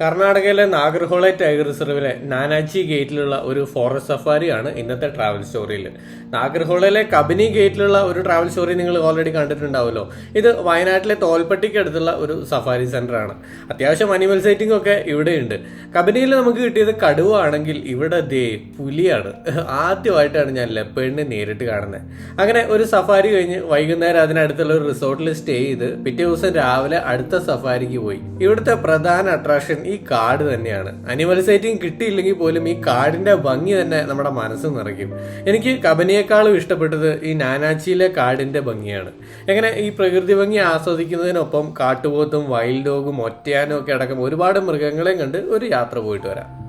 കർണാടകയിലെ നാഗർഹോളെ ടൈഗർ റിസർവിലെ നാനാജി ഗേറ്റിലുള്ള ഒരു ഫോറസ്റ്റ് സഫാരിയാണ് ഇന്നത്തെ ട്രാവൽ സ്റ്റോറിയിൽ. നാഗർഹോളയിലെ കബനി ഗേറ്റിലുള്ള ഒരു ട്രാവൽ സ്റ്റോറി നിങ്ങൾ ഓൾറെഡി കണ്ടിട്ടുണ്ടാവുമല്ലോ. ഇത് വയനാട്ടിലെ തോൽപ്പട്ടിക്ക് അടുത്തുള്ള ഒരു സഫാരി സെന്റർ ആണ് അത്യാവശ്യം അനിമൽ സൈറ്റിംഗ് ഒക്കെ ഇവിടെയുണ്ട്. കബനിയിൽ നമുക്ക് കിട്ടിയത് കടുവ ആണെങ്കിൽ ഇവിടെ ദേ പുലിയാണ്. ആദ്യമായിട്ടാണ് ഞാൻ ലെപ്പേഡിനെ നേരിട്ട് കാണുന്നത്. അങ്ങനെ ഒരു സഫാരി കഴിഞ്ഞ് വൈകുന്നേരം അതിനടുത്തുള്ള ഒരു റിസോർട്ടിൽ സ്റ്റേ ചെയ്ത് പിറ്റേ ദിവസം രാവിലെ അടുത്ത സഫാരിക്ക് പോയി. ഇവിടുത്തെ പ്രധാന അട്രാക്ഷൻ ഈ കാട് തന്നെയാണ്. അനിമൽ സൈറ്റിംഗ് കിട്ടിയില്ലെങ്കിൽ പോലും ഈ കാടിന്റെ ഭംഗി തന്നെ നമ്മുടെ മനസ്സ് നിറയ്ക്കും. എനിക്ക് കബനിയേക്കാളും ഇഷ്ടപ്പെട്ടത് ഈ നാനാച്ചിയിലെ കാടിന്റെ ഭംഗിയാണ്. എങ്ങനെ ഈ പ്രകൃതി ഭംഗി ആസ്വദിക്കുന്നതിനൊപ്പം കാട്ടുപോത്തും വൈൽഡ് ഡോഗും ഒറ്റയാനും ഒക്കെ അടക്കം ഒരുപാട് മൃഗങ്ങളെയും കണ്ട് ഒരു യാത്ര പോയിട്ട് വരാം.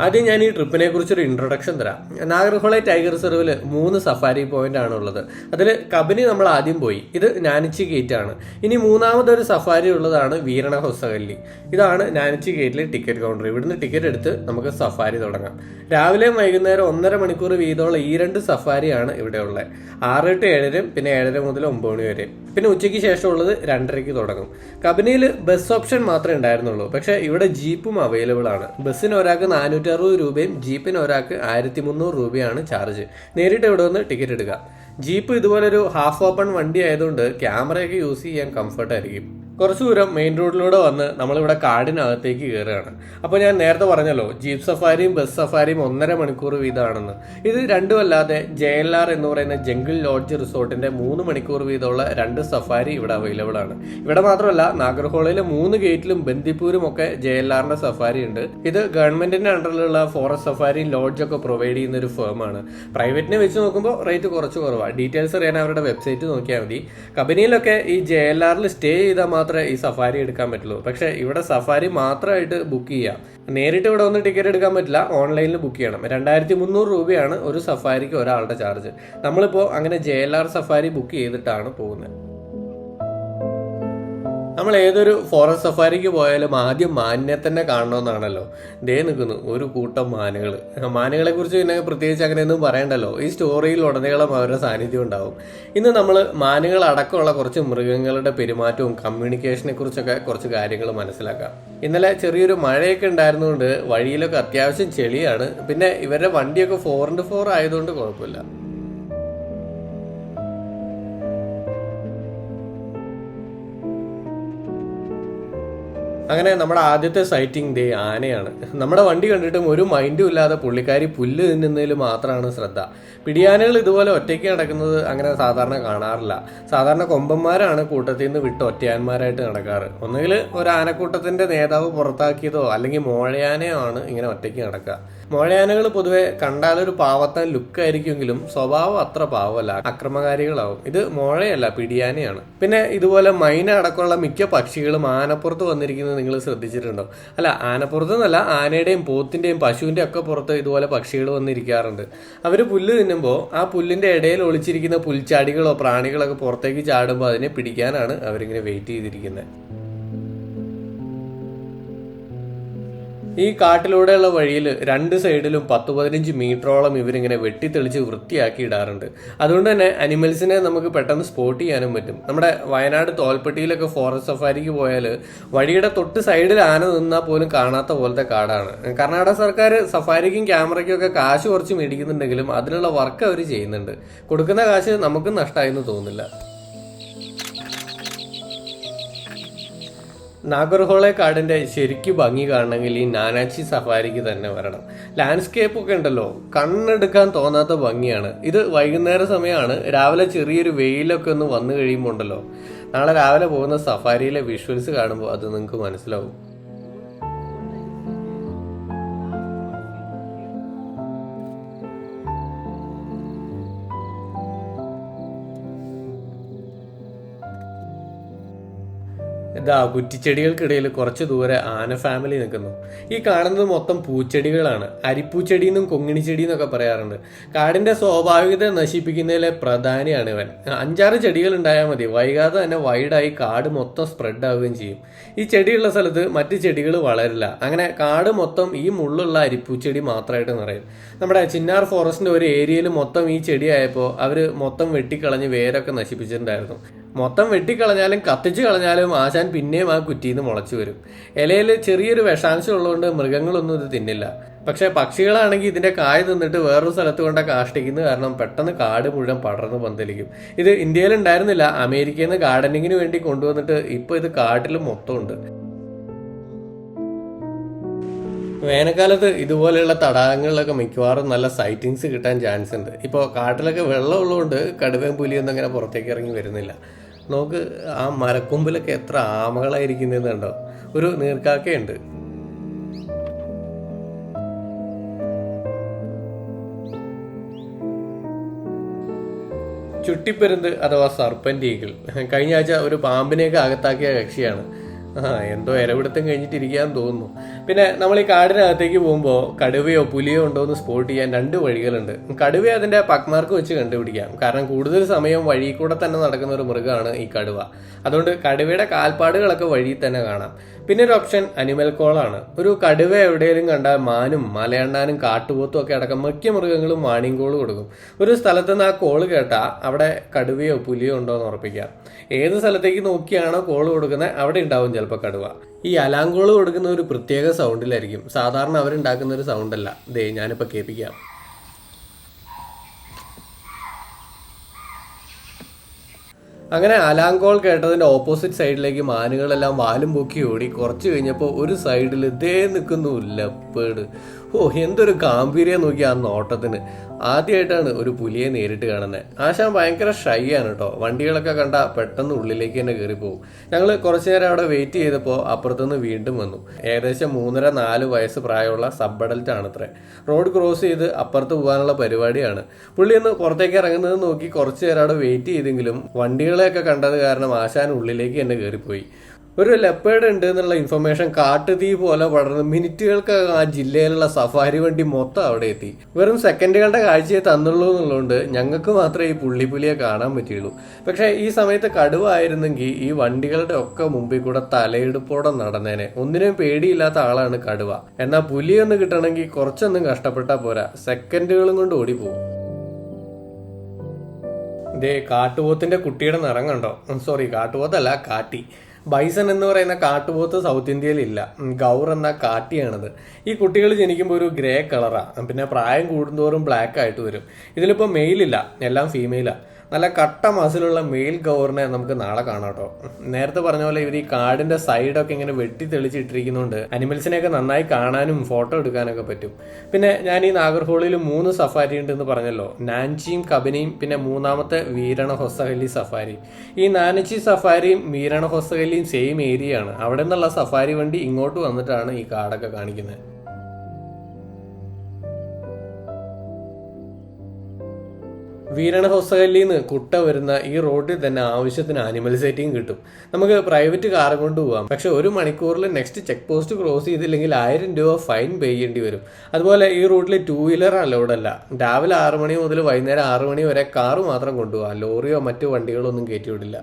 ആദ്യം ഞാൻ ഈ ട്രിപ്പിനെ കുറിച്ചൊരു ഇൻട്രൊഡക്ഷൻ തരാം. നാഗർഹോളെ ടൈഗർ റിസർവിൽ മൂന്ന് സഫാരി പോയിന്റ് ആണ് ഉള്ളത്. അതിൽ കബനി നമ്മൾ ആദ്യം പോയി. ഇത് നാനിച്ചി ഗേറ്റ് ആണ്. ഇനി മൂന്നാമതൊരു സഫാരി ഉള്ളതാണ് വീരണ ഹൊസകല്ലി ഇതാണ് നാനിച്ചി ഗേറ്റിലെ ടിക്കറ്റ് കൗണ്ടർ ഇവിടുന്ന് ടിക്കറ്റ് എടുത്ത് നമുക്ക് സഫാരി തുടങ്ങാം. രാവിലെയും വൈകുന്നേരം ഒന്നര മണിക്കൂർ വീതമുള്ള ഈ രണ്ട് സഫാരിയാണ് ഇവിടെ ഉള്ളത് ആറ് ടു ഏഴരും പിന്നെ ഏഴര മുതൽ ഒമ്പത് മണി വരെ. പിന്നെ ഉച്ചയ്ക്ക് ശേഷം ശേഷമുള്ളത് രണ്ടരയ്ക്ക് തുടങ്ങും. കബനിയിൽ ബസ് ഓപ്ഷൻ മാത്രമേ ഉണ്ടായിരുന്നുള്ളൂ. പക്ഷേ ഇവിടെ ജീപ്പും അവൈലബിൾ ആണ്. ബസ്സിന് ഒരാൾക്ക് നാനൂറ്റി അറുപത് രൂപയും ജീപ്പിന് ഒരാൾക്ക് ആയിരത്തി മുന്നൂറ് രൂപയാണ് ചാർജ്. നേരിട്ട് ഇവിടെ വന്ന് ടിക്കറ്റ് എടുക്കുക ജീപ്പ് ഇതുപോലൊരു ഹാഫ് ഓപ്പൺ വണ്ടി ആയതുകൊണ്ട് ക്യാമറയൊക്കെ യൂസ് ചെയ്യാൻ കംഫർട്ട് ആയിരിക്കും. കുറച്ച് ദൂരം മെയിൻ റോഡിലൂടെ വന്ന് നമ്മളിവിടെ കാടിനകത്തേക്ക് കയറുകയാണ് അപ്പോൾ ഞാൻ നേരത്തെ പറഞ്ഞല്ലോ ജീപ്പ് സഫാരിയും ബസ് സഫാരിയും ഒന്നര മണിക്കൂർ വീതമാണെന്ന്. ഇത് രണ്ടുമല്ലാതെ ജെ എൽ ആർ എന്ന് പറയുന്ന ജംഗിൾ ലോഡ്ജ് റിസോർട്ടിന്റെ മൂന്ന് മണിക്കൂർ വീതമുള്ള രണ്ട് സഫാരി ഇവിടെ അവൈലബിൾ ആണ്. ഇവിടെ മാത്രമല്ല നാഗർഹോളയിലെ മൂന്ന് ഗേറ്റിലും ബന്ദിപ്പൂരും ഒക്കെ ജെ എൽ ആറിന്റെ സഫാരി ഉണ്ട്. ഇത് ഗവൺമെന്റിന്റെ അണ്ടറിലുള്ള ഫോറസ്റ്റ് സഫാരിയും ലോഡ്ജ് ഒക്കെ പ്രൊവൈഡ് ചെയ്യുന്ന ഒരു ഫേമാണ് പ്രൈവറ്റിനെ വെച്ച് നോക്കുമ്പോൾ റേറ്റ് കുറച്ച് കുറവാണ് ഡീറ്റെയിൽസ് അറിയാൻ അവരുടെ വെബ്സൈറ്റ് നോക്കിയാൽ മതി. കമ്പനിയിലൊക്കെ ഈ ജെ എൽ ആറിൽ സ്റ്റേ ചെയ്താൽ മാത്രമേ ഈ സഫാരി എടുക്കാൻ പറ്റുള്ളൂ. പക്ഷേ ഇവിടെ സഫാരി മാത്രമായിട്ട് ബുക്ക് ചെയ്യാം. നേരിട്ട് ഇവിടെ വന്ന് ടിക്കറ്റ് എടുക്കാൻ പറ്റില്ല. ഓൺലൈനിൽ ബുക്ക് ചെയ്യണം. രണ്ടായിരത്തി മുന്നൂറ് രൂപയാണ് ഒരു സഫാരിക്ക് ഒരാളുടെ ചാർജ് നമ്മളിപ്പോൾ അങ്ങനെ J L R safari book ചെയ്തിട്ടാണ് പോകുന്നത്. നമ്മൾ ഏതൊരു ഫോറസ്റ്റ് സഫാരിക്ക് പോയാലും ആദ്യം മാനിനെ തന്നെ കാണണമെന്നാണല്ലോ ദേ നിൽക്കുന്നു ഒരു കൂട്ടം മാനുകൾ മാനുകളെ കുറിച്ച് പിന്നെ പ്രത്യേകിച്ച് അങ്ങനെയൊന്നും പറയണ്ടല്ലോ. ഈ സ്റ്റോറിയിൽ ഉടനീളം അവരുടെ സാന്നിധ്യം ഉണ്ടാവും. ഇന്ന് നമ്മൾ മാനുകൾ അടക്കമുള്ള കുറച്ച് മൃഗങ്ങളുടെ പെരുമാറ്റവും കമ്മ്യൂണിക്കേഷനെ കുറിച്ചൊക്കെ കുറച്ച് കാര്യങ്ങൾ മനസ്സിലാക്കാം. ഇന്നലെ ചെറിയൊരു മഴയൊക്കെ ഉണ്ടായിരുന്നുകൊണ്ട് വഴിയിലൊക്കെ അത്യാവശ്യം ചെളിയാണ്. പിന്നെ ഇവരുടെ വണ്ടിയൊക്കെ ഫോർ ഇന്റു ഫോർ ആയതുകൊണ്ട് കുഴപ്പമില്ല. അങ്ങനെ നമ്മുടെ ആദ്യത്തെ സൈറ്റിംഗ് ഡേ ആനയാണ്. നമ്മുടെ വണ്ടി കണ്ടിട്ടും ഒരു മൈൻഡും ഇല്ലാതെ പുള്ളിക്കാരി പുല്ല് തിന്നുന്നതിൽ മാത്രമാണ് ശ്രദ്ധ. പിടിയാനകൾ ഇതുപോലെ ഒറ്റയ്ക്ക് നടക്കുന്നത് അങ്ങനെ സാധാരണ കാണാറില്ല. സാധാരണ കൊമ്പന്മാരാണ് കൂട്ടത്തിൽ നിന്ന് വിട്ട് ഒറ്റയാന്മാരായിട്ട് നടക്കാറ്. ഒന്നുകിൽ ഒരു ആനക്കൂട്ടത്തിന്റെ നേതാവ് പുറത്താക്കിയതോ അല്ലെങ്കിൽ മോഴയാനയോ ആണ് ഇങ്ങനെ ഒറ്റയ്ക്ക് നടക്കുക. മോഴയാനകൾ പൊതുവെ കണ്ടാലൊരു പാവത്തൻ ലുക്ക് ആയിരിക്കുമെങ്കിലും സ്വഭാവം അത്ര പാവമല്ല. അക്രമകാരികളാവും. ഇത് മോഴയല്ല പിടിയാനയാണ്. പിന്നെ ഇതുപോലെ മൈന അടക്കമുള്ള മിക്ക പക്ഷികളും ആനപ്പുറത്ത് വന്നിരിക്കുന്നത് നിങ്ങൾ ശ്രദ്ധിച്ചിട്ടുണ്ടോ? അല്ല ആനപ്പുറത്ത് എന്നല്ല ആനയുടെയും പോത്തിന്റെയും പശുവിന്റെ ഒക്കെ പുറത്ത് ഇതുപോലെ പക്ഷികൾ വന്നിരിക്കാറുണ്ട്. അവർ പുല്ല് തിന്നുമ്പോൾ ആ പുല്ലിന്റെ ഇടയിൽ ഒളിച്ചിരിക്കുന്ന പുൽച്ചാടികളോ പ്രാണികളൊക്കെ പുറത്തേക്ക് ചാടുമ്പോൾ അതിനെ പിടിക്കാനാണ് അവരിങ്ങനെ വെയിറ്റ് ചെയ്തിരിക്കുന്നത്. ഈ കാട്ടിലൂടെയുള്ള വഴിയിൽ രണ്ട് സൈഡിലും പത്ത് പതിനഞ്ച് മീറ്ററോളം ഇവരിങ്ങനെ വെട്ടിത്തെളിച്ച് വൃത്തിയാക്കി ഇടാറുണ്ട് അതുകൊണ്ട് തന്നെ അനിമൽസിനെ നമുക്ക് പെട്ടെന്ന് സ്പോട്ട് ചെയ്യാനും പറ്റും. നമ്മുടെ വയനാട് തോൽപ്പെട്ടിയിലൊക്കെ ഫോറസ്റ്റ് സഫാരിക്ക് പോയാൽ വഴിയുടെ തൊട്ട് സൈഡിൽ ആന നിന്നാൽ പോലും കാണാത്ത പോലത്തെ കാടാണ്. കർണാടക സർക്കാർ സഫാരിക്കും ക്യാമറയ്ക്കും ഒക്കെ കാശ് കുറച്ച് മേടിക്കുന്നുണ്ടെങ്കിലും അതിനുള്ള വർക്ക് അവർ ചെയ്യുന്നുണ്ട്. കൊടുക്കുന്ന കാശ് നമുക്കും നഷ്ടമായി എന്ന് തോന്നുന്നില്ല. നാഗർഹോളെ കാടിന്റെ ശരിക്കും ഭംഗി കാണണമെങ്കിൽ ഈ നാനാച്ചി സഫാരിക്ക് തന്നെ വരണം. ലാൻഡ്സ്കേപ്പ് ഒക്കെ ഉണ്ടല്ലോ കണ്ണെടുക്കാൻ തോന്നാത്ത ഭംഗിയാണ്. ഇത് വൈകുന്നേര സമയമാണ് രാവിലെ ചെറിയൊരു വെയിലൊക്കെ ഒന്ന് വന്നു കഴിയുമ്പോൾ ഉണ്ടല്ലോ. നാളെ രാവിലെ പോകുന്ന സഫാരിയിലെ വിഷ്വൽസ് കാണുമ്പോൾ അത് നിങ്ങൾക്ക് മനസ്സിലാവും. ഇതാ കുറ്റിച്ചെടികൾക്കിടയിൽ കുറച്ച് ദൂരെ ആന ഫാമിലി നിൽക്കുന്നു. ഈ കാണുന്നത് മൊത്തം പൂച്ചെടികളാണ്. അരിപ്പൂച്ചെടി എന്നും കൊങ്ങിണി ചെടി എന്നൊക്കെ പറയാറുണ്ട്. കാടിന്റെ സ്വാഭാവികത നശിപ്പിക്കുന്നതിലെ പ്രധാനിയാണ് ഇവൻ. അഞ്ചാറ് ചെടികൾ ഉണ്ടായാൽ മതി. വൈകാതെ തന്നെ വൈഡായി കാട് മൊത്തം സ്പ്രെഡ് ആവുകയും ചെയ്യും. ഈ ചെടിയുള്ള സ്ഥലത്ത് മറ്റ് ചെടികൾ വളരില്ല. അങ്ങനെ കാട് മൊത്തം ഈ മുള്ളുള്ള അരിപ്പൂച്ചെടി മാത്രമായിട്ട് നിറയും. നമ്മുടെ ചിന്നാർ ഫോറസ്റ്റിന്റെ ഒരു ഏരിയയിൽ മൊത്തം ഈ ചെടിയായപ്പോൾ അവർ മൊത്തം വെട്ടിക്കളഞ്ഞ് വേരൊക്കെ നശിപ്പിച്ചിട്ടുണ്ടായിരുന്നു. മൊത്തം വെട്ടിക്കളഞ്ഞാലും കത്തിച്ച് കളഞ്ഞാലും ആശാൻ പിന്നെയും ആ കുറ്റിയിൽ നിന്ന് മുളച്ചു വരും. ഇലയിൽ ചെറിയൊരു വിഷാംശം ഉള്ളതുകൊണ്ട് മൃഗങ്ങളൊന്നും ഇത് തിന്നില്ല. പക്ഷെ പക്ഷികളാണെങ്കിൽ ഇതിന്റെ കായ തിന്നിട്ട് വേറൊരു സ്ഥലത്ത് കൊണ്ട കാഷ്ടിക്കുന്നത് കാരണം പെട്ടെന്ന് കാട് മുഴുവൻ പടർന്ന് പന്തലിക്കും. ഇത് ഇന്ത്യയിൽ ഉണ്ടായിരുന്നില്ല അമേരിക്കയിൽ നിന്ന് ഗാർഡനിങ്ങിന് വേണ്ടി കൊണ്ടുവന്നിട്ട് ഇപ്പൊ ഇത് കാട്ടിൽ മൊത്തം ഉണ്ട് വേനൽക്കാലത്ത് ഇതുപോലെയുള്ള തടാകങ്ങളിലൊക്കെ മിക്കവാറും നല്ല സൈറ്റിങ്സ് കിട്ടാൻ ചാൻസ് ഉണ്ട്. ഇപ്പോൾ കാട്ടിലൊക്കെ വെള്ളം ഉള്ളതുകൊണ്ട് കടുവയും പുലിയൊന്നും അങ്ങനെ പുറത്തേക്ക് ഇറങ്ങി വരുന്നില്ല. നോക്ക് ആ മരക്കൊമ്പിലൊക്കെ എത്ര ആമകളായിരിക്കുന്നത് കണ്ടോ? ഒരു നീർക്കാക്കയുണ്ട്. ചുട്ടിപ്പെരുന്ത് അഥവാ സർപ്പന്റ് ഈഗിൾ കഴിഞ്ഞ ആഴ്ച ഒരു പാമ്പിനെയൊക്കെ അകത്താക്കിയ കക്ഷിയാണ്. ആ എന്തോ ഇരവിടുത്തം കഴിഞ്ഞിട്ടിരിക്കാന്ന് തോന്നുന്നു. പിന്നെ നമ്മൾ ഈ കാടിനകത്തേക്ക് പോകുമ്പോൾ കടുവയോ പുലിയോ ഉണ്ടോ എന്ന് സ്പോട്ട് ചെയ്യാൻ രണ്ട് വഴികളുണ്ട്. കടുവ അതിന്റെ പക്മാർക്ക് വെച്ച് കണ്ടുപിടിക്കാം. കാരണം കൂടുതൽ സമയം വഴി കൂടെ തന്നെ നടക്കുന്ന ഒരു മൃഗമാണ് ഈ കടുവ. അതുകൊണ്ട് കടുവയുടെ കാൽപ്പാടുകളൊക്കെ വഴിയിൽ തന്നെ കാണാം. പിന്നെ ഒരു ഓപ്ഷൻ അനിമൽ കോളാണ് ഒരു കടുവ എവിടെയെങ്കിലും കണ്ടാൽ മാനും മലയണ്ണാനും കാട്ടുപോത്തും ഒക്കെ അടക്കം മിക്ക മൃഗങ്ങളും വാണിംഗ് കോൾ കൊടുക്കും. ഒരു സ്ഥലത്ത് നിന്ന് ആ കോൾ കേട്ടാൽ അവിടെ കടുവയോ പുലിയോ ഉണ്ടോ എന്ന് ഉറപ്പിക്കാം. ഏത് സ്ഥലത്തേക്ക് നോക്കിയാണോ കോൾ കൊടുക്കുന്നത് അവിടെ ഉണ്ടാവും ചിലപ്പോൾ കടുവ. ഈ അലാങ്കോൾ കൊടുക്കുന്ന ഒരു പ്രത്യേക സൗണ്ടിലായിരിക്കും. സാധാരണ അവരുണ്ടാക്കുന്ന ഒരു സൗണ്ടല്ല. ദേ ഞാനിപ്പോൾ കേൾപ്പിക്കാം. അങ്ങനെ അലാങ്കോൾ കേട്ടതിന്റെ ഓപ്പോസിറ്റ് സൈഡിലേക്ക് മാനുകളെല്ലാം വാലും പൊക്കി ഓടി കുറച്ച് കഴിഞ്ഞപ്പോൾ ഒരു സൈഡിൽ ദേ നിൽക്കുന്നു ലപ്പേട് ഓ എന്തൊരു ഗാംഭീര്യം നോക്കി ആ നോട്ടത്തിന്. ആദ്യമായിട്ടാണ് ഒരു പുലിയെ നേരിട്ട് കാണുന്നത് ആശാൻ ഭയങ്കര ഷൈ ആണ് കേട്ടോ വണ്ടികളൊക്കെ കണ്ട പെട്ടെന്ന് ഉള്ളിലേക്ക് തന്നെ കയറി പോകും. ഞങ്ങൾ കുറച്ചു നേരം അവിടെ വെയിറ്റ് ചെയ്തപ്പോൾ അപ്പുറത്തുനിന്ന് വീണ്ടും വന്നു. ഏകദേശം മൂന്നര നാല് വയസ്സ് പ്രായമുള്ള സബ് അഡൽറ്റ് ആണത്രേ. റോഡ് ക്രോസ് ചെയ്ത് അപ്പുറത്ത് പോകാനുള്ള പരിപാടിയാണ്. പുള്ളി ഒന്ന് പുറത്തേക്ക് ഇറങ്ങുന്നത് നോക്കി കുറച്ചു നേരം അവിടെ വെയിറ്റ് ചെയ്തെങ്കിലും വണ്ടികളെയൊക്കെ കണ്ടത് കാരണം ആശാൻ ഉള്ളിലേക്ക് തന്നെ കയറിപ്പോയി ഒരു ലെപ്പേഡ് ഉണ്ട് എന്നുള്ള ഇൻഫർമേഷൻ കാട്ടുതീ പോലെ പടർന്ന് മിനിറ്റുകൾക്ക് ആ ജില്ലയിലുള്ള സഫാരി വണ്ടി മൊത്തം അവിടെ എത്തി. വെറും സെക്കൻഡുകളുടെ കാഴ്ചയെ തന്നുള്ളൂ എന്നുള്ളതുകൊണ്ട് ഞങ്ങൾക്ക് മാത്രമേ ഈ പുള്ളിപ്പുലിയെ കാണാൻ പറ്റിയുള്ളൂ. പക്ഷേ ഈ സമയത്ത് കടുവായിരുന്നെങ്കിൽ ഈ വണ്ടികളുടെ ഒക്കെ മുമ്പിൽ കൂടെ തലയെടുപ്പോടെ നടന്നേനെ. ഒന്നിനും പേടിയില്ലാത്ത ആളാണ് കടുവ. എന്നാൽ പുലിയൊന്ന് കിട്ടണമെങ്കിൽ കുറച്ചൊന്നും കഷ്ടപ്പെട്ടാൽ പോരാ. സെക്കൻഡുകളും കൊണ്ട് ഓടിപ്പോകും. ഇതേ കാട്ടുപോത്തിന്റെ കുട്ടിയുടെ നിറം കണ്ടോ? സോറി കാട്ടുപോത്തല്ല കാട്ടി. ബൈസൺ എന്ന് പറയുന്ന കാട്ടുപോത്ത് സൗത്ത് ഇന്ത്യയിൽ ഇല്ല ഗൗർ എന്ന കാട്ടിയാണത്. ഈ കുട്ടികൾ ജനിക്കുമ്പോൾ ഒരു ഗ്രേ കളറാണ് പിന്നെ പ്രായം കൂടുന്തോറും ബ്ലാക്ക് ആയിട്ട് വരും. ഇതിലിപ്പോൾ മെയിലില്ല. എല്ലാം ഫീമെയിലാ. നല്ല കട്ട മസിലുള്ള മെയിൽ കവറിനെ നമുക്ക് നാളെ കാണാം കേട്ടോ നേരത്തെ പറഞ്ഞ പോലെ ഇവർ ഈ കാടിന്റെ സൈഡൊക്കെ ഇങ്ങനെ വെട്ടി തെളിച്ചിട്ടിരിക്കുന്നതുകൊണ്ട് അനിമൽസിനെയൊക്കെ നന്നായി കാണാനും ഫോട്ടോ എടുക്കാനൊക്കെ പറ്റും. പിന്നെ ഞാൻ ഈ നാഗർഹോളിൽ മൂന്ന് സഫാരി ഉണ്ട് എന്ന് പറഞ്ഞല്ലോ. നാൻചിയും കബനിയും പിന്നെ മൂന്നാമത്തെ വീരണ ഹൊസഹലി സഫാരി ഈ നാനച്ചി സഫാരിയും വീരണ ഹൊസഹലിയും സെയിം ഏരിയയാണ് അവിടെ നിന്നുള്ള സഫാരി വണ്ടി ഇങ്ങോട്ട് വന്നിട്ടാണ് ഈ കാടൊക്കെ കാണിക്കുന്നത്. വീരണ ഹൊസകല്ലിന്ന് കുട്ട വരുന്ന ഈ റോഡിൽ തന്നെ ആവശ്യത്തിന് ആനിമൽ സൈറ്റിംഗ് കിട്ടും. നമുക്ക് പ്രൈവറ്റ് കാർ കൊണ്ട് പക്ഷെ ഒരു മണിക്കൂറിൽ നെക്സ്റ്റ് ചെക്ക് പോസ്റ്റ് ക്രോസ് ചെയ്തില്ലെങ്കിൽ ആയിരം രൂപ ഫൈൻ പേ ചെയ്യേണ്ടി വരും. അതുപോലെ ഈ റൂട്ടിൽ ടൂ വീലർ അലൗഡ് അല്ല. രാവിലെ ആറ് മണി മുതൽ വൈകുന്നേരം ആറ് മണി വരെ കാറ് മാത്രം കൊണ്ടുപോകാം ലോറിയോ മറ്റു വണ്ടികളോ ഒന്നും കയറ്റി വിടില്ല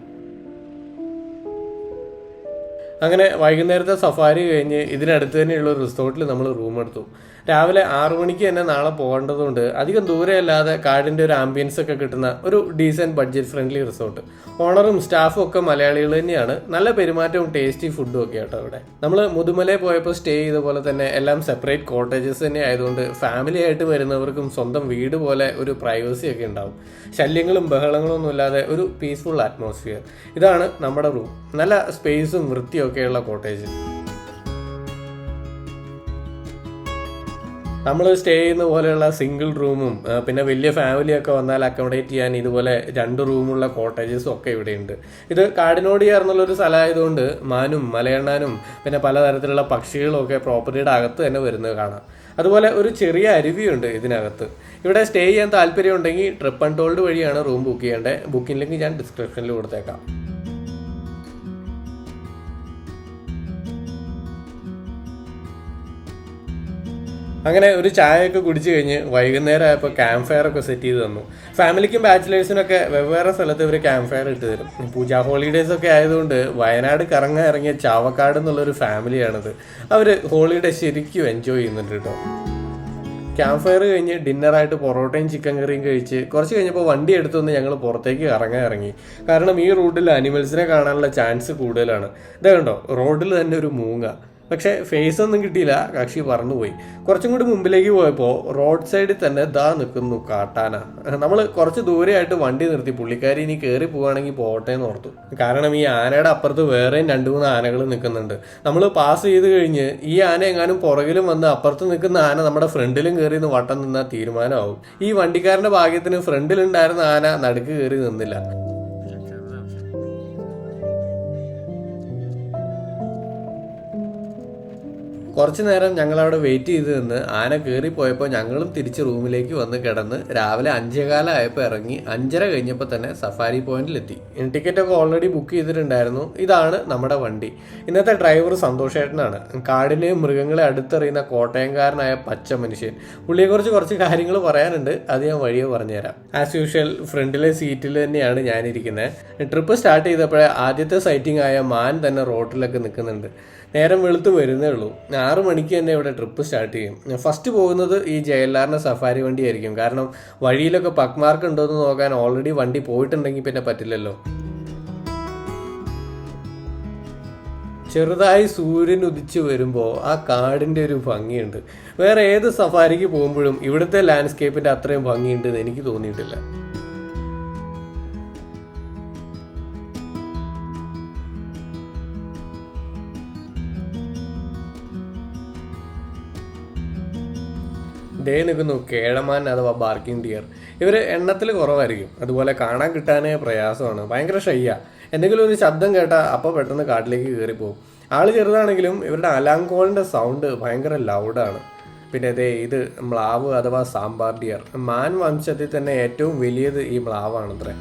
അങ്ങനെ വൈകുന്നേരത്തെ സഫാരി കഴിഞ്ഞ് ഇതിനടുത്ത് തന്നെയുള്ള റിസോർട്ടിൽ നമ്മൾ റൂം എടുത്തു. രാവിലെ ആറു മണിക്ക് തന്നെ നാളെ പോകേണ്ടതുകൊണ്ട് അധികം ദൂരെയല്ലാതെ കാടിന്റെ ഒരു ആംബിയൻസ് ഒക്കെ കിട്ടുന്ന ഒരു ഡീസന്റ് ബഡ്ജറ്റ് ഫ്രണ്ട്ലി റിസോർട്ട് ഓണറും സ്റ്റാഫും ഒക്കെ മലയാളികൾ തന്നെയാണ്. നല്ല പെരുമാറ്റവും ടേസ്റ്റി ഫുഡും ഒക്കെ ആട്ടോ അവിടെ. നമ്മൾ മുതുമലയിൽ പോയപ്പോൾ സ്റ്റേ ചെയ്ത പോലെ തന്നെ എല്ലാം സെപ്പറേറ്റ് കോട്ടേജസ് തന്നെ ആയതുകൊണ്ട് ഫാമിലി ആയിട്ട് വരുന്നവർക്കും സ്വന്തം വീട് പോലെ ഒരു പ്രൈവസി ഒക്കെ ഉണ്ടാവും. ശല്യങ്ങളും ബഹളങ്ങളും ഒന്നും ഇല്ലാതെ ഒരു പീസ്ഫുൾ അറ്റ്മോസ്ഫിയർ ഇതാണ് നമ്മുടെ റൂം നല്ല സ്പേസും വൃത്തിയൊക്കെയുള്ള കോട്ടേജ് നമ്മൾ സ്റ്റേ ചെയ്യുന്ന പോലെയുള്ള സിംഗിൾ റൂമും പിന്നെ വലിയ ഫാമിലിയൊക്കെ വന്നാൽ അക്കോമഡേറ്റ് ചെയ്യാൻ ഇതുപോലെ രണ്ട് റൂമുള്ള കോട്ടേജസും ഒക്കെ ഇവിടെയുണ്ട്. ഇത് കാടിനോട് ചേർന്നുള്ളൊരു സ്ഥലമായതുകൊണ്ട് മാനും മലയണ്ണാനും പിന്നെ പലതരത്തിലുള്ള പക്ഷികളും ഒക്കെ പ്രോപ്പർട്ടിയുടെ അകത്ത് തന്നെ വരുന്നത് കാണാം. അതുപോലെ ഒരു ചെറിയ അരുവിയുണ്ട് ഇതിനകത്ത്. ഇവിടെ സ്റ്റേ ചെയ്യാൻ താല്പര്യമുണ്ടെങ്കിൽ ട്രിപ്പ് ആൻഡ് ടോൾഡ് വഴിയാണ് റൂം ബുക്ക് ചെയ്യേണ്ടത്. ബുക്കിംഗ് ലിങ്ക് ഞാൻ ഡിസ്ക്രിപ്ഷനിൽ കൊടുത്തേക്കാം. അങ്ങനെ ഒരു ചായയൊക്കെ കുടിച്ചു കഴിഞ്ഞ് വൈകുന്നേരം ആയപ്പോൾ ക്യാമ്പ് ഫയർ ഒക്കെ സെറ്റ് ചെയ്ത് തന്നു. ഫാമിലിക്കും ബാച്ചിലേഴ്സിനൊക്കെ വെവ്വേറെ സ്ഥലത്ത് ഇവർ ക്യാമ്പ് ഫയർ ഇട്ട് തരും. പൂജ ഹോളിഡേയ്സ് ഒക്കെ ആയതുകൊണ്ട് വയനാട് കറങ്ങാൻ ഇറങ്ങിയ ചാവക്കാട് എന്നുള്ളൊരു ഫാമിലിയാണിത് അവർ ഹോളിഡേ ശരിക്കും എൻജോയ് ചെയ്യുന്നുണ്ട് കേട്ടോ. ക്യാമ്പ് ഫയർ കഴിഞ്ഞ് ഡിന്നറായിട്ട് പൊറോട്ടയും ചിക്കൻ കറിയും കഴിച്ച് കുറച്ച് കഴിഞ്ഞപ്പോൾ വണ്ടി എടുത്തുനിന്ന് ഞങ്ങൾ പുറത്തേക്ക് ഇറങ്ങാൻ ഇറങ്ങി. കാരണം ഈ റൂട്ടിൽ അനിമൽസിനെ കാണാനുള്ള ചാൻസ് കൂടുതലാണ്. ഇതേ കണ്ടോ റോഡിൽ തന്നെ ഒരു മൂങ്ങ. പക്ഷെ ഫേസ് ഒന്നും കിട്ടിയില്ല. കക്ഷി പറന്നുപോയി. കുറച്ചും കൂടി മുമ്പിലേക്ക് പോയപ്പോൾ റോഡ് സൈഡിൽ തന്നെ ദാ നിൽക്കുന്നു കാട്ടാന. നമ്മൾ കുറച്ച് ദൂരെയായിട്ട് വണ്ടി നിർത്തി. പുള്ളിക്കാരി ഇനി കയറി പോവുകയാണെങ്കിൽ പോട്ടെ എന്ന് ഓർത്തു. കാരണം ഈ ആനയുടെ അപ്പുറത്ത് വേറെയും രണ്ട് മൂന്ന് ആനകൾ നിൽക്കുന്നുണ്ട്. നമ്മൾ പാസ് ചെയ്ത് കഴിഞ്ഞ് ഈ ആന എങ്ങാനും പുറകിലും വന്ന് അപ്പുറത്ത് നിൽക്കുന്ന ആന നമ്മുടെ ഫ്രണ്ടിലും കയറി നിന്ന് വട്ടം നിന്നാൽ തീരുമാനമാവും. ഈ വണ്ടിക്കാരന്റെ ഭാഗ്യത്തിന് ഫ്രണ്ടിലുണ്ടായിരുന്ന ആന നടുക്ക് കയറി നിന്നില്ല. കുറച്ചു നേരം ഞങ്ങൾ അവിടെ വെയിറ്റ് ചെയ്ത് നിന്ന് ആന കയറിപ്പോയപ്പോൾ ഞങ്ങളും തിരിച്ച് റൂമിലേക്ക് വന്ന് കിടന്ന് രാവിലെ അഞ്ചേകാലമായപ്പോൾ ഇറങ്ങി അഞ്ചര കഴിഞ്ഞപ്പോൾ തന്നെ സഫാരി പോയിന്റിലെത്തി. ടിക്കറ്റ് ഒക്കെ ഓൾറെഡി ബുക്ക് ചെയ്തിട്ടുണ്ടായിരുന്നു. ഇതാണ് നമ്മുടെ വണ്ടി. ഇന്നത്തെ ഡ്രൈവർ സന്തോഷേട്ടനാണ്. കാടിനെയും മൃഗങ്ങളെ അടുത്തെറിയുന്ന കോട്ടയംകാരനായ പച്ച മനുഷ്യൻ പുള്ളിയെക്കുറിച്ച് കുറച്ച് കാര്യങ്ങൾ പറയാനുണ്ട്. അത് ഞാൻ വഴിയെ പറഞ്ഞുതരാം. ആസ് യൂഷ്വൽ ഫ്രണ്ടിലെ സീറ്റിൽ തന്നെയാണ് ഞാനിരിക്കുന്നത് ട്രിപ്പ് സ്റ്റാർട്ട് ചെയ്തപ്പോഴേ ആദ്യത്തെ സൈറ്റിംഗ് ആയ മാൻ തന്നെ റോട്ടിലൊക്കെ നിൽക്കുന്നുണ്ട് നേരം വെളുത്ത് വരുന്നേ ഉള്ളൂ. ആറ് മണിക്ക് തന്നെ ഇവിടെ ട്രിപ്പ് സ്റ്റാർട്ട് ചെയ്യും. ഫസ്റ്റ് പോകുന്നത് ഈ ജയലാറിന്റെ സഫാരി വണ്ടിയായിരിക്കും. കാരണം വഴിയിലൊക്കെ പക്ക് മാർക്ക് ഉണ്ടോ എന്ന് നോക്കാൻ ഓൾറെഡി വണ്ടി പോയിട്ടുണ്ടെങ്കിൽ പിന്നെ പറ്റില്ലല്ലോ. ചെറുതായി സൂര്യൻ ഉദിച്ചു വരുമ്പോൾ ആ കാടിന്റെ ഒരു ഭംഗിയുണ്ട്. വേറെ ഏത് സഫാരിക്ക് പോകുമ്പോഴും ഇവിടുത്തെ ലാൻഡ്സ്കേപ്പിന്റെ അത്രയും ഭംഗിയുണ്ടെന്ന് എനിക്ക് തോന്നിയിട്ടില്ല. ദേ നിൽക്കുന്നു കേഴമാൻ അഥവാ ബാർക്കിംഗ് ഡിയർ ഇവർ എണ്ണത്തിൽ കുറവായിരിക്കും. അതുപോലെ കാണാൻ കിട്ടാനേ പ്രയാസമാണ്. ഭയങ്കര ഷയ്യ. എന്തെങ്കിലും ഒരു ശബ്ദം കേട്ടാൽ അപ്പോൾ പെട്ടെന്ന് കാട്ടിലേക്ക് കയറിപ്പോകും ആൾ ചെറുതാണെങ്കിലും ഇവരുടെ അലാങ്കോളിന്റെ സൗണ്ട് ഭയങ്കര ലൗഡാണ് പിന്നെ ദേ ഇത് മ്ലാവ് അഥവാ സാമ്പാർ ഡിയർ മാൻ വംശത്തിൽ തന്നെ ഏറ്റവും വലിയത് ഈ മ്ലാവാണത്രേ.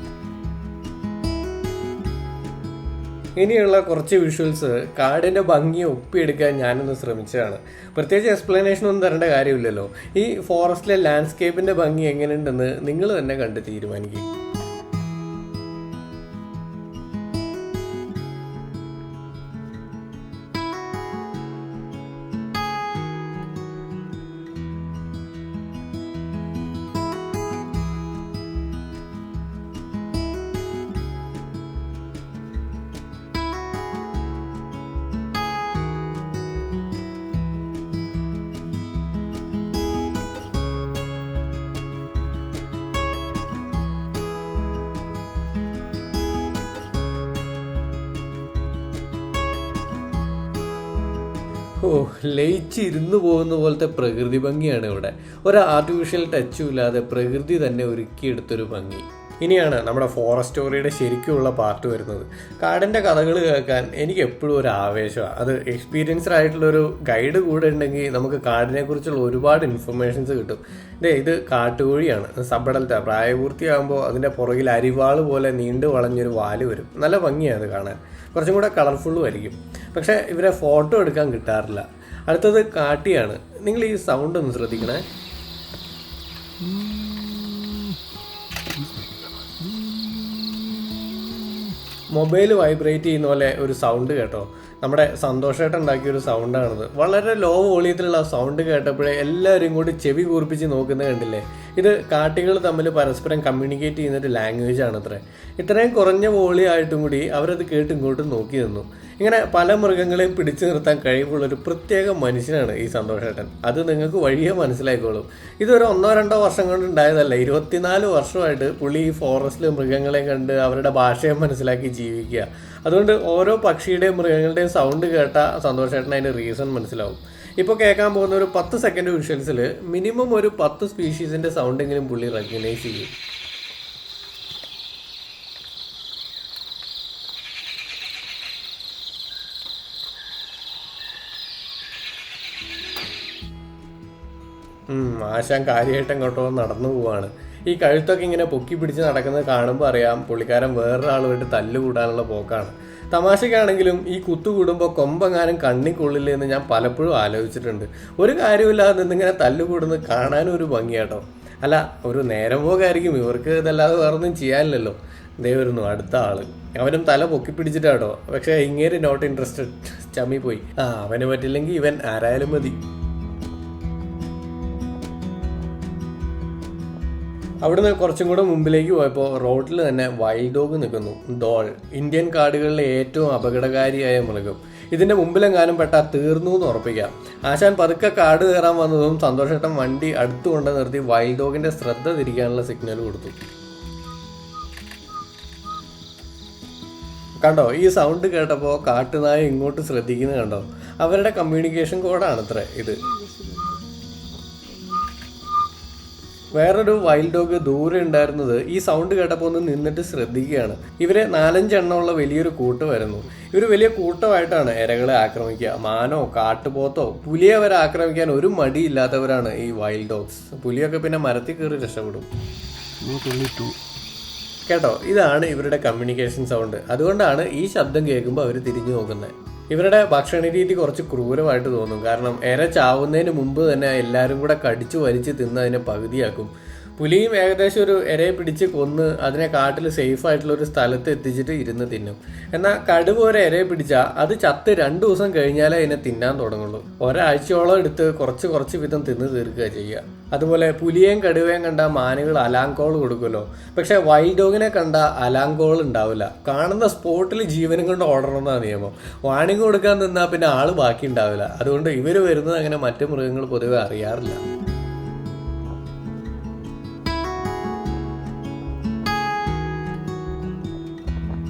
ഇനിയുള്ള കുറച്ച് വിഷ്വൽസ് കാടിന്റെ ഭംഗി ഒപ്പിയെടുക്കാൻ ഞാനൊന്ന് ശ്രമിച്ചതാണ്. പ്രത്യേകിച്ച് എക്സ്പ്ലനേഷൻ ഒന്നും തരേണ്ട കാര്യമില്ലല്ലോ. ഈ ഫോറസ്റ്റിലെ ലാൻഡ്സ്കേപ്പിന്റെ ഭംഗി എങ്ങനെയുണ്ടെന്ന് നിങ്ങൾ തന്നെ കണ്ട് തീരുമാനിക്കും. ഓ ലയിച്ചിരുന്നു പോകുന്ന പോലത്തെ പ്രകൃതി ഭംഗിയാണ് ഇവിടെ. ഒരു ആർട്ടിഫിഷ്യൽ ടച്ചും ഇല്ലാതെ പ്രകൃതി തന്നെ ഒരുക്കിയെടുത്തൊരു ഭംഗി. ഇനിയാണ് നമ്മുടെ ഫോറസ്റ്റ് സ്റ്റോറിയുടെ ശരിക്കുമുള്ള പാർട്ട് വരുന്നത്. കാടിന്റെ കഥകൾ കേൾക്കാൻ എനിക്ക് എപ്പോഴും ഒരു ആവേശമാണ് അത് എക്സ്പീരിയൻസ്ഡ് ആയിട്ടുള്ള ഒരു ഗൈഡ് കൂടെ ഉണ്ടെങ്കിൽ നമുക്ക് കാടിനെ കുറിച്ചുള്ള ഒരുപാട് ഇൻഫർമേഷൻസ് കിട്ടും. ദേ ഇത് കാട്ടുകോഴിയാണ്. സബടലത്തെ പ്രായപൂർത്തിയാകുമ്പോൾ അതിന്റെ പുറകിൽ അരിവാൾ പോലെ നീണ്ടു വളഞ്ഞൊരു വാൽ വരും. നല്ല ഭംഗിയാണ് അത് കാണാൻ. കുറച്ചും കൂടെ കളർഫുള്ളും ആയിരിക്കും. പക്ഷേ ഇവരെ ഫോട്ടോ എടുക്കാൻ കിട്ടാറില്ല. അടുത്തത് കാട്ടിയാണ്. നിങ്ങൾ ഈ സൗണ്ട് ഒന്ന് ശ്രദ്ധിക്കണേ. മൊബൈൽ വൈബ്രേറ്റ് ചെയ്യുന്ന പോലെ ഒരു സൗണ്ട് കേട്ടോ. നമ്മുടെ സന്തോഷമായിട്ട് ഉണ്ടാക്കിയ ഒരു സൗണ്ടാണിത് വളരെ ലോ വോളിയത്തിലുള്ള സൗണ്ട് കേട്ടപ്പോഴേ എല്ലാവരും കൂടി ചെവി കൂർപ്പിച്ച് നോക്കുന്നത് കണ്ടില്ലേ? ഇത് കാട്ടികൾ തമ്മിൽ പരസ്പരം കമ്മ്യൂണിക്കേറ്റ് ചെയ്യുന്ന ഒരു ലാംഗ്വേജ് ആണ് അത്ര ഇത്രയും കുറഞ്ഞ വോളി ആയിട്ടും കൂടി അവരത് കേട്ട് ഇങ്ങോട്ട് നോക്കി നിന്നു. ഇങ്ങനെ പല മൃഗങ്ങളെയും പിടിച്ചു നിർത്താൻ കഴിവുള്ള ഒരു പ്രത്യേക മനുഷ്യനാണ് ഈ സന്തോഷേട്ടൻ. അത് നിങ്ങൾക്ക് വഴിയെ മനസ്സിലായിക്കോളും. ഇതൊരു ഒന്നോ രണ്ടോ വർഷം കൊണ്ട് ഉണ്ടായതല്ല. ഇരുപത്തിനാല് വർഷമായിട്ട് പുള്ളി ഈ ഫോറസ്റ്റിൽ മൃഗങ്ങളെ കണ്ട് അവരുടെ ഭാഷയെ മനസ്സിലാക്കി ജീവിക്കുക. അതുകൊണ്ട് ഓരോ പക്ഷിയുടെയും മൃഗങ്ങളുടെയും സൗണ്ട് കേട്ട സന്തോഷേട്ടൻ അതിന്റെ റീസൺ മനസ്സിലാവും. ഇപ്പോൾ കേൾക്കാൻ പോകുന്ന ഒരു പത്ത് സെക്കൻഡ് വിഷ്വൽസിൽ മിനിമം ഒരു പത്ത് സ്പീഷീസിന്റെ സൗണ്ടെങ്കിലും പുള്ളി റെക്കഗ്നൈസ് ചെയ്യും. ആശാൻ കാര്യമായിട്ട് എങ്ങോട്ടോ നടന്നു പോവാണ്. ഈ കഴുത്തൊക്കെ ഇങ്ങനെ പൊക്കി പിടിച്ച് നടക്കുന്നത് കാണുമ്പോൾ അറിയാം പുള്ളിക്കാരൻ വേറൊരാളുമായിട്ട് തല്ലുകൂടാനുള്ള പോക്കാണ്. തമാശക്കാണെങ്കിലും ഈ കുത്തു കൂടുമ്പോൾ കൊമ്പെങ്ങാനും കണ്ണിക്കൊള്ളില്ല എന്ന് ഞാൻ പലപ്പോഴും ആലോചിച്ചിട്ടുണ്ട്. ഒരു കാര്യമില്ലാതെ നിന്നിങ്ങനെ തല്ലുകൂടുന്നത് കാണാനും ഒരു ഭംഗിയാട്ടോ. അല്ല ഒരു നേരം പോകായിരിക്കും. ഇവർക്ക് ഇതല്ലാതെ വേറൊന്നും ചെയ്യാനില്ലല്ലോ. ദൈവരുന്നു അടുത്ത ആൾ. അവനും തല പൊക്കി പിടിച്ചിട്ടാട്ടോ. പക്ഷേ ഇങ്ങേര് നോട്ട് ഇൻട്രസ്റ്റഡ് ചമ്മി പോയി ആ അവന് പറ്റില്ലെങ്കിൽ ഇവൻ ആരായാലും മതി. അവിടുന്ന് കുറച്ചും കൂടെ മുമ്പിലേക്ക് പോയപ്പോൾ റോഡിൽ തന്നെ വൈൽഡ് ഡോഗ് നിൽക്കുന്നു. ഡോൾ ഇന്ത്യൻ കാടുകളിലെ ഏറ്റവും അപകടകാരിയായ മൃഗം. ഇതിന്റെ മുമ്പിലെങ്ങാനും പെട്ടാൽ തീർന്നു എന്ന് ഉറപ്പിക്കാം. ആശാൻ പതുക്കെ കാട് കയറാൻ വന്നതും സന്തോഷേട്ടൻ വണ്ടി അടുത്തു കൊണ്ട് നിർത്തി വൈൽഡ് ഡോഗിന്റെ ശ്രദ്ധ തിരിക്കാനുള്ള സിഗ്നൽ കൊടുത്തു. കണ്ടോ ഈ സൗണ്ട് കേട്ടപ്പോൾ കാട്ടുനായ ഇങ്ങോട്ട് ശ്രദ്ധിക്കുന്നത് കണ്ടോ? അവരുടെ കമ്മ്യൂണിക്കേഷൻ കോഡാണ് അത്ര ഇത്. വേറൊരു വൈൽഡ് ഡോഗ് ദൂരെ ഉണ്ടായിരുന്നത് ഈ സൗണ്ട് കേട്ടപ്പോൾ ഒന്ന് നിന്നിട്ട് ശ്രദ്ധിക്കുകയാണ്. ഇവരെ നാലഞ്ചെണ്ണമുള്ള വലിയൊരു കൂട്ട് വരുന്നു. ഇവർ വലിയ കൂട്ടമായിട്ടാണ് ഇരകളെ ആക്രമിക്കുക. മാനോ കാട്ടുപോത്തോ പുലിയെ വരെ ആക്രമിക്കാൻ ഒരു മടിയില്ലാത്തവരാണ് ഈ വൈൽഡ് ഡോഗ്സ് പുലിയൊക്കെ പിന്നെ മരത്തിൽ കയറി രക്ഷപ്പെടും. കേട്ടോ? ഇതാണ് ഇവരുടെ കമ്മ്യൂണിക്കേഷൻ സൗണ്ട് അതുകൊണ്ടാണ് ഈ ശബ്ദം കേൾക്കുമ്പോൾ അവർ തിരിഞ്ഞു നോക്കുന്നത്. ഇവരുടെ ഭക്ഷണ രീതി കുറച്ച് ക്രൂരമായിട്ട് തോന്നും. കാരണം ഇര ചാവുന്നതിന് മുമ്പ് തന്നെ എല്ലാവരും കൂടെ കടിച്ചു വലിച്ച് തിന്ന് പകുതിയാക്കും. പുലിയും ഏകദേശം ഒരു ഇരയെ പിടിച്ച് കൊന്ന് അതിനെ കാട്ടിൽ സേഫ് ആയിട്ടുള്ള ഒരു സ്ഥലത്ത് എത്തിച്ചിട്ട് ഇരുന്ന് തിന്നും. എന്നാൽ കടുവ ഒരു ഇരയെ പിടിച്ചാൽ അത് ചത്ത് രണ്ടു ദിവസം കഴിഞ്ഞാലേ അതിനെ തിന്നാൻ തുടങ്ങുള്ളൂ. ഒരാഴ്ചയോളം എടുത്ത് കുറച്ച് കുറച്ച് വിധം തിന്ന് തീർക്കുക ചെയ്യുക. അതുപോലെ പുലിയേയും കടുവയും കണ്ട മാനുകൾ അലാങ്കോൾ കൊടുക്കുമല്ലോ. പക്ഷെ വൈൽഡ് ഡോഗിനെ കണ്ട അലാങ്കോൾ ഉണ്ടാവില്ല. കാണുന്ന സ്പോട്ടിൽ ജീവനും കൊണ്ട് ഓടണം എന്നാണ് നിയമം. വാണിംഗ് കൊടുക്കാൻ നിന്നാൽ പിന്നെ ആൾ ബാക്കി ഉണ്ടാവില്ല. അതുകൊണ്ട് ഇവർ വരുന്നത് അങ്ങനെ മറ്റു മൃഗങ്ങൾ പൊതുവെ അറിയാറില്ല.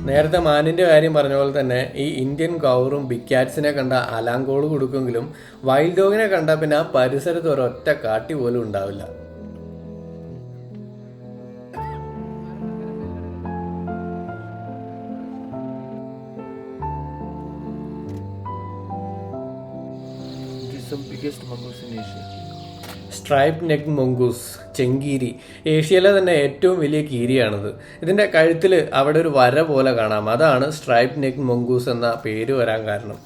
നേരത്തെ മാനിന്റെ കാര്യം പറഞ്ഞ പോലെ തന്നെ ഈ ഇന്ത്യൻ കൗറും ബിഗ് ക്യാറ്റ്സിനെ കണ്ട അലാങ്കോൾ കൊടുക്കുമെങ്കിലും വൈൽഡ് ഡോഗിനെ കണ്ട പിന്നെ ആ പരിസരത്ത് ഒരൊറ്റ കാട്ടി പോലും ഉണ്ടാവില്ല biggest mongoose in Asia. Stripe neck mongoose Chenkeeri ഏഷ്യയിലെ തന്നെ ഏറ്റവും വലിയ കീരിയാണിത്. ഇതിന്റെ കഴുത്തിൽ അവിടെ ഒരു വര പോലെ കാണാം. അതാണ് സ്ട്രൈപ്പ് നെക്ക് മൊങ്കൂസ് എന്ന പേര് വരാൻ കാരണം.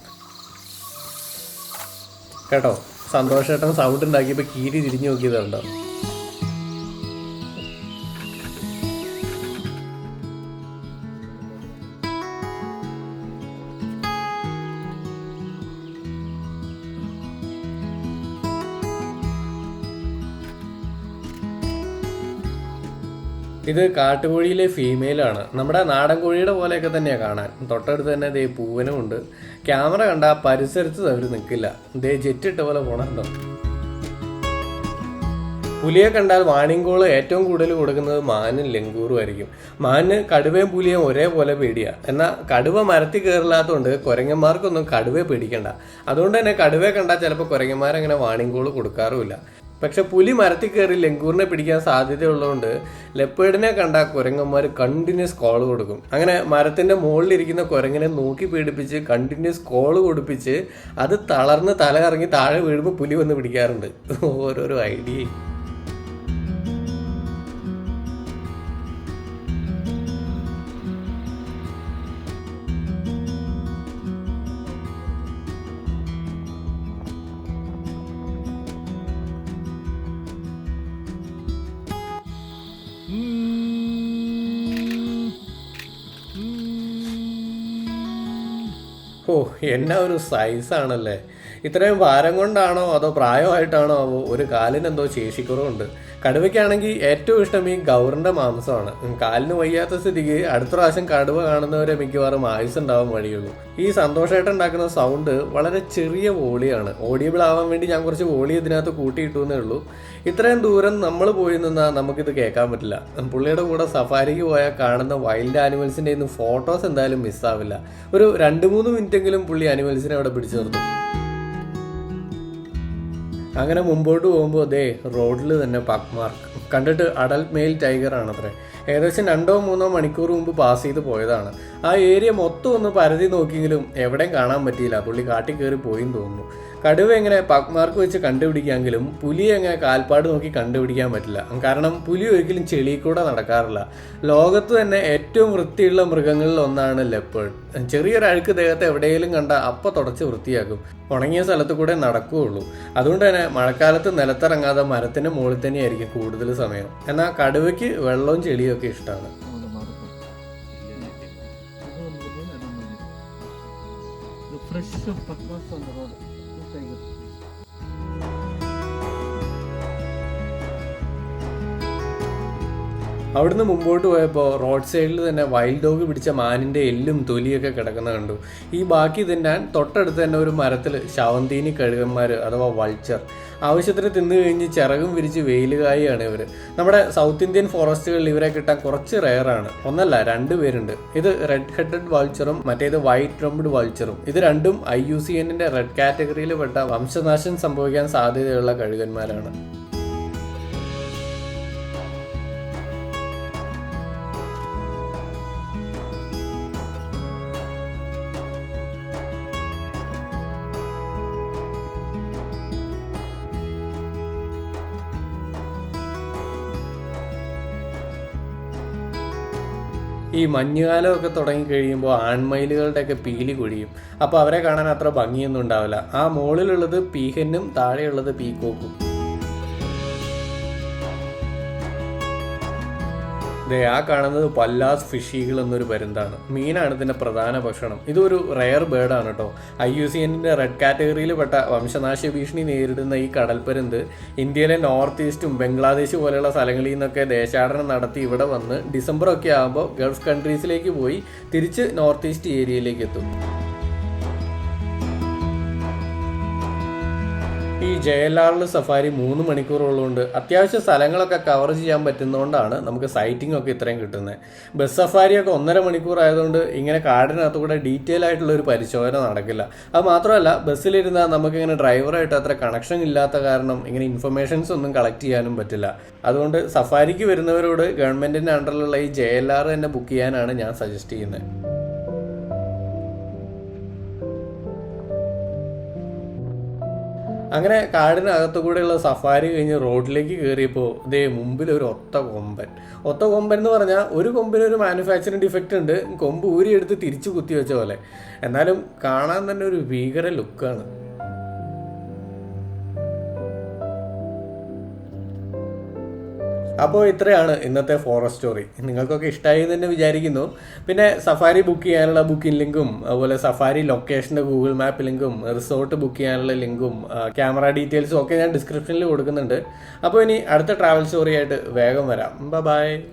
കേട്ടോ? സന്തോഷേട്ടൻ സൗണ്ട് ഉണ്ടാക്കിയപ്പോൾ കീരി തിരിഞ്ഞു നോക്കിയതുണ്ടോ? ഇത് കാട്ടുകോഴിയിലെ ഫീമെയിലാണ് നമ്മുടെ നാടൻ കോഴിയുടെ പോലെയൊക്കെ തന്നെയാണ് കാണാൻ. തൊട്ടടുത്ത് തന്നെ ദേ പൂവനും ഉണ്ട്. ക്യാമറ കണ്ട പരിസരത്ത് അവർ നിൽക്കില്ല ദേ ജെറ്റ് ഇട്ട പോലെ പോണുണ്ടോ പുലിയെ കണ്ടാൽ വാണിങ്കോൾ ഏറ്റവും കൂടുതൽ കൊടുക്കുന്നത് മാനും ലെങ്കൂറും ആയിരിക്കും. മാന് കടുവയും പുലിയും ഒരേപോലെ പേടിയാ. എന്നാൽ കടുവ മരത്തിൽ കയറില്ലാത്തതുകൊണ്ട് കുരങ്ങന്മാർക്കൊന്നും കടുവയെ പേടിക്കണ്ട. അതുകൊണ്ട് തന്നെ കടുവയെ കണ്ടാൽ ചിലപ്പോൾ കുരങ്ങന്മാരങ്ങനെ വാണിങ്കോൾ കൊടുക്കാറുമില്ല. പക്ഷെ പുലി മരത്തിൽ കയറി ലങ്കൂറിനെ പിടിക്കാൻ സാധ്യതയുള്ളതുകൊണ്ട് ലെപ്പേഡിനെ കണ്ട കുരങ്ങന്മാർ കണ്ടിന്യൂസ് കോൾ കൊടുക്കും. അങ്ങനെ മരത്തിന്റെ മുകളിലിരിക്കുന്ന കുരങ്ങനെ നോക്കി പീഡിപ്പിച്ച് കണ്ടിന്യൂസ് കോൾ കൊടുപ്പിച്ച് അത് തളർന്ന് തല കറങ്ങി താഴെ വീഴുമ്പോൾ പുലി വന്ന് പിടിക്കാറുണ്ട്. ഓരോരോ ഐഡിയ ഓ എന്നാ ഒരു സൈസാണല്ലേ ഇത്രയും ഭാരം കൊണ്ടാണോ അതോ പ്രായമായിട്ടാണോ ഒരു കാലിനെന്തോ ശേഷിക്കുറവുണ്ട്? കടുവയ്ക്കാണെങ്കിൽ ഏറ്റവും ഇഷ്ടം ഈ ഗൗറിന്റെ മാംസമാണ്. കാലിന് വയ്യാത്ത സ്ഥിതിക്ക് അടുത്ത പ്രാവശ്യം കടുവ കാണുന്നവരെ മിക്കവാറും ആയുസ് ഉണ്ടാവാൻ വഴിയുള്ളൂ. ഈ സന്തോഷമായിട്ട് ഉണ്ടാക്കുന്ന സൗണ്ട് വളരെ ചെറിയ വോളിയാണ്. ഓഡിയബിൾ ആവാൻ വേണ്ടി ഞാൻ കുറച്ച് വോളി ഇതിനകത്ത് കൂട്ടിയിട്ടു എന്നേ ഉള്ളൂ. ഇത്രയും ദൂരം നമ്മൾ പോയി നിന്നാൽ നമുക്കിത് കേൾക്കാൻ പറ്റില്ല. പുള്ളിയുടെ കൂടെ സഫാരിക്ക് പോയാൽ കാണുന്ന വൈൽഡ് ആനിമൽസിന്റെ ഇന്ന് ഫോട്ടോസ് എന്തായാലും മിസ്സാവില്ല ഒരു രണ്ട് മൂന്ന് മിനിറ്റെങ്കിലും പുള്ളി ആനിമൽസിനെ അവിടെ പിടിച്ചു നിർത്തും. അങ്ങനെ മുമ്പോട്ട് പോകുമ്പോൾ ദേ റോഡിൽ തന്നെ പക് മാർക്ക് കണ്ടിട്ട് അഡൽട്ട് മെയിൽ ടൈഗർ ആണ് അത്ര. ഏകദേശം രണ്ടോ മൂന്നോ മണിക്കൂർ മുമ്പ് പാസ് ചെയ്ത് പോയതാണ്. ആ ഏരിയ മൊത്തം ഒന്ന് പരതി നോക്കിയെങ്കിലും എവിടെയും കാണാൻ പറ്റിയില്ല. പുള്ളി കാട്ടിൽ കയറി പോയിന്ന് തോന്നുന്നു. കടുവ എങ്ങനെ പക്മാർക്ക് വെച്ച് കണ്ടുപിടിക്കാമെങ്കിലും പുലി എങ്ങനെ കാൽപ്പാട് നോക്കി കണ്ടുപിടിക്കാൻ പറ്റില്ല. കാരണം പുലി ഒരിക്കലും ചെളി കൂടെ നടക്കാറില്ല. ലോകത്ത് തന്നെ ഏറ്റവും വൃത്തിയുള്ള മൃഗങ്ങളിൽ ഒന്നാണ് ലെപ്പേഡ് ചെറിയൊരു അഴുക്ക് ദേഹത്തെ എവിടെയെങ്കിലും കണ്ട അപ്പം തുടച്ച് വൃത്തിയാക്കും. ഉണങ്ങിയ സ്ഥലത്ത് കൂടെ നടക്കുകയുള്ളൂ. അതുകൊണ്ട് തന്നെ മഴക്കാലത്ത് നിലത്തിറങ്ങാതെ മരത്തിന്റെ മുകളിൽ തന്നെയായിരിക്കും കൂടുതൽ സമയം. എന്നാൽ കടുവയ്ക്ക് വെള്ളവും ചെളിയും ഒക്കെ ഇഷ്ടമാണ്. ഫ്രഷ് pakmas അവിടുന്ന് മുമ്പോട്ട് പോയപ്പോൾ റോഡ് സൈഡിൽ തന്നെ വൈൽഡ് ഡോഗ് പിടിച്ച മാനിന്റെ എല്ലും തൊലിയൊക്കെ കിടക്കുന്ന കണ്ടു. ഈ ബാക്കി തിന്നാൻ തൊട്ടടുത്ത് തന്നെ ഒരു മരത്തിൽ ശവന്തീനി കഴുകന്മാർ അഥവാ വൾച്ചർ ആവശ്യത്തിന് തിന്നു കഴിഞ്ഞ് ചിറകും വിരിച്ച് വെയിലുകായാണ് ഇവർ നമ്മുടെ സൗത്ത് ഇന്ത്യൻ ഫോറസ്റ്റുകളിൽ ഇവരെ കിട്ടാൻ കുറച്ച് റെയറാണ് ഒന്നല്ല രണ്ട് പേരുണ്ട്. ഇത് റെഡ് ഹെഡഡ് വൾച്ചറും മറ്റേത് വൈറ്റ് ട്രംപ്ഡ് വൾച്ചറും ഇത് രണ്ടും ഐ യു സി എന്നിന്റെ റെഡ് കാറ്റഗറിയിൽ വംശനാശം സംഭവിക്കാൻ സാധ്യതയുള്ള കഴുകന്മാരാണ്. ഈ മഞ്ഞുകാലമൊക്കെ തുടങ്ങിക്കഴിയുമ്പോൾ ആൺമയിലുകളുടെയൊക്കെ പീലി കൊഴിയും. അപ്പോൾ അവരെ കാണാൻ അത്ര ഭംഗിയൊന്നും ഉണ്ടാവില്ല. ആ മുകളിലുള്ളത് പീഹനും താഴെയുള്ളത് പീക്കോക്കും. ദേ ആ കാണുന്നത് പല്ലാസ് ഫിഷീകൾ എന്നൊരു പരുന്താണ്. മീനാണ് ഇതിന്റെ പ്രധാന ഭക്ഷണം. ഇതൊരു റെയർ ബേർഡാണ് കേട്ടോ ഐ യു സി എന്നിന്റെ റെഡ് കാറ്റഗറിയിൽ പെട്ട വംശനാശ ഭീഷണി നേരിടുന്ന ഈ കടൽപ്പരുന്ത് ഇന്ത്യയിലെ നോർത്ത് ഈസ്റ്റും ബംഗ്ലാദേശ് പോലെയുള്ള സ്ഥലങ്ങളിൽ നിന്നൊക്കെ ദേശാടനം നടത്തി ഇവിടെ വന്ന് ഡിസംബർ ഒക്കെ ആകുമ്പോൾ ഗൾഫ് കൺട്രീസിലേക്ക് പോയി തിരിച്ച് നോർത്ത് ഈസ്റ്റ് ഏരിയയിലേക്ക് എത്തും. ഈ ജെ എൽ ആറിൽ സഫാരി മൂന്ന് മണിക്കൂറുള്ളതുകൊണ്ട് അത്യാവശ്യം സ്ഥലങ്ങളൊക്കെ കവർ ചെയ്യാൻ പറ്റുന്നതുകൊണ്ടാണ് നമുക്ക് സൈറ്റിംഗ് ഒക്കെ ഇത്രയും കിട്ടുന്നത് ബസ് സഫാരിയൊക്കെ ഒന്നര മണിക്കൂർ ആയതുകൊണ്ട് ഇങ്ങനെ കാടിനകത്ത് കൂടെ ഡീറ്റെയിൽ ആയിട്ടുള്ള ഒരു പരിശോധന നടക്കില്ല. അത് മാത്രമല്ല ബസ്സിലിരുന്നാൽ നമുക്ക് ഇങ്ങനെ ഡ്രൈവറായിട്ട് അത്ര കണക്ഷൻ ഇല്ലാത്ത കാരണം ഇങ്ങനെ ഇൻഫർമേഷൻസ് ഒന്നും കളക്ട് ചെയ്യാനും പറ്റില്ല. അതുകൊണ്ട് സഫാരിക്ക് വരുന്നവരോട് ഗവൺമെന്റിന്റെ അണ്ടറിലുള്ള ഈ ജെ എൽ ആർ തന്നെ ബുക്ക് ചെയ്യാനാണ് ഞാൻ സജസ്റ്റ് ചെയ്യുന്നത് അങ്ങനെ കാടിനകത്തു കൂടെയുള്ള സഫാരി കഴിഞ്ഞ് റോഡിലേക്ക് കയറിയപ്പോൾ ഇതേ മുമ്പിൽ ഒരു ഒത്ത കൊമ്പൻ. ഒത്ത കൊമ്പൻ എന്ന് പറഞ്ഞാൽ ഒരു കൊമ്പിന് ഒരു മാനുഫാക്ചറിങ് ഡിഫക്റ്റ് ഉണ്ട്. കൊമ്പ് ഊരിയെടുത്ത് തിരിച്ചു കുത്തി വെച്ച പോലെ. എന്നാലും കാണാൻ തന്നെ ഒരു ഭീകര ലുക്കാണ് അപ്പോൾ ഇത്രയാണ് ഇന്നത്തെ ഫോറസ്റ്റ് സ്റ്റോറി നിങ്ങൾക്കൊക്കെ ഇഷ്ടമായി തന്നെ വിചാരിക്കുന്നു. പിന്നെ സഫാരി ബുക്ക് ചെയ്യാനുള്ള ബുക്കിംഗ് ലിങ്കും അതുപോലെ സഫാരി ലൊക്കേഷന്റെ ഗൂഗിൾ മാപ്പ് ലിങ്കും റിസോർട്ട് ബുക്ക് ചെയ്യാനുള്ള ലിങ്കും ക്യാമറ ഡീറ്റെയിൽസും ഒക്കെ ഞാൻ ഡിസ്ക്രിപ്ഷനിൽ കൊടുക്കുന്നുണ്ട്. അപ്പോൾ ഇനി അടുത്ത ട്രാവൽ സ്റ്റോറി ആയിട്ട് വേഗം വരാം. ബൈ